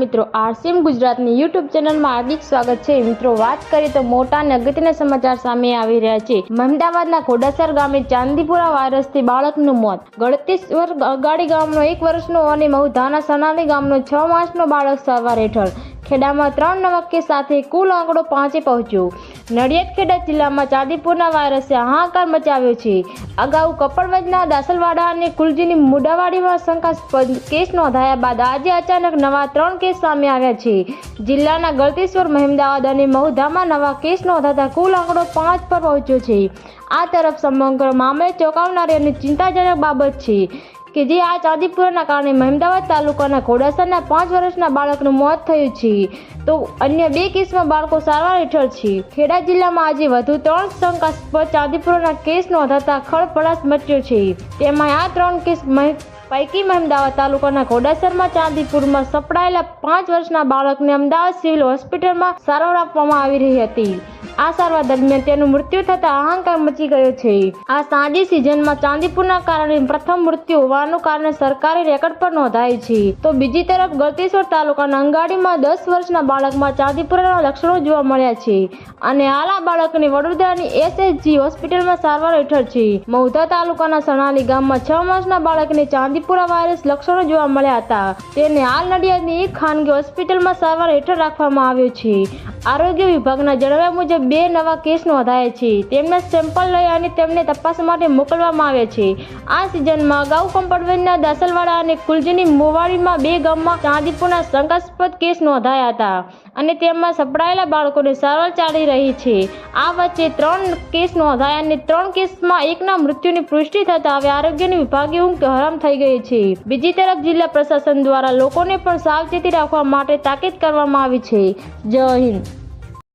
મિત્રો, આરસીએમ ગુજરાતની યુટ્યુબ ચેનલમાં હાર્દિક સ્વાગત છે. મિત્રો, વાત કરીએ તો મોટા અને અગત્યના સમાચાર સામે આવી રહ્યા છે. મહેમદાવાદના ખોડાસર ગામે ચાંદીપુરા વાયરસથી બાળકનું મોત. ગળતેશ્વર અગાડી ગામનો એક વર્ષનો અને મહુધાના સનાલી ગામનો છ માસનો બાળક સારવાર હેઠળ ખેડામાં ત્રણ નવા કેસ સાથે કુલ આંકડો પાંચે પહોંચ્યો. નડિયાદ ખેડા જિલ્લામાં ચાંદીપુરના વાયરસે હાહાકાર મચાવ્યો છે. અગાઉ કપડવંજના, દાસલવાડા અને કુલજીની મુડાવાડીમાં શંકાસ્પદ કેસ નોંધાયા બાદ આજે અચાનક નવા ત્રણ કેસ સામે આવ્યા છે. જિલ્લાના ગળતેશ્વર, મહેમદાવાદ અને મહુધામાં નવા કેસ નોંધાતા કુલ આંકડો પાંચ પર પહોંચ્યો છે. આ તરફ સમગ્ર મામલે ચોંકાવનારી અને ચિંતાજનક બાબત છે. કે જે આ ચાંદીપુરના કારણે મહેમદાવાદ તાલુકાના ઘોડાસરના પાંચ વર્ષના બાળકનું મોત થયું છે. તો અન્ય બે કેસમાં બાળકો સારવાર હેઠળ છે. ખેડા જિલ્લામાં આજે વધુ ત્રણ શંકાસ્પદ ચાંદીપુરના કેસ નોંધાતા ખળભળાશ મચ્યો છે. તેમાં આ ત્રણ કેસ પૈકી મહેમદાવાદ તાલુકાના ઘોડાસરમાં ચાંદીપુરમાં સપડાયેલા પાંચ વર્ષના બાળકને અમદાવાદ સિવિલ હોસ્પિટલમાં સારવાર આપવામાં આવી રહી હતી. આ સારવાર દરમિયાન તેનું મૃત્યુ થતા અહંકાર મચી ગયો છે. આ સાંજી સિઝનમાં ચાંદીપુરના કારણે પ્રથમ મૃત્યુ હોવાનું કારણે સરકારી રેકોર્ડ પર નોંધાયું છે. તો બીજી તરફ ગળતેશ્વર તાલુકાના અંગાડીમાં દસ વર્ષના બાળકમાં ચાંદીપુરાના લક્ષણો જોવા મળ્યા છે. અને હાલ આ બાળકને વડોદરાની એસએસજી હોસ્પિટલમાં સારવાર હેઠળ છે. મૌધા તાલુકાના સણાલી ગામમાં છ માસના બાળકને ચાંદીપુરા વાયરસ લક્ષણો જોવા મળ્યા હતા. તેને હાલ નડિયાદની એક ખાનગી હોસ્પિટલમાં સારવાર હેઠળ રાખવામાં આવ્યો છે. આરોગ્ય વિભાગના જણાવ્યા મુજબ બે નવા કેસ નોંધાયા છે. તેમના સેમ્પલ લઈ અને તેમને તપાસ માટે મોકલવામાં આવ્યા છે. આ સિઝનમાં અગાઉ કંપડવેનના દાસલવાડા અને કુલજીની મોવાડીમાં બે ગામમાં ચાંદીપુરના શંકાસ્પદ કેસ નોંધાયા હતા અને તેમાં સપડાયેલા બાળકોને સારવાર ચાલી રહી છે. આ વચ્ચે ત્રણ કેસ નોંધાયા અને ત્રણ કેસમાં એકના મૃત્યુની પુષ્ટિ થતા હવે આરોગ્યની વિભાગીય ઊંઘ હરામ થઈ ગઈ છે. બીજી તરફ જિલ્લા પ્રશાસન દ્વારા લોકોને પણ સાવચેતી રાખવા માટે તાકીદ કરવામાં આવી છે. જય હિન્દ.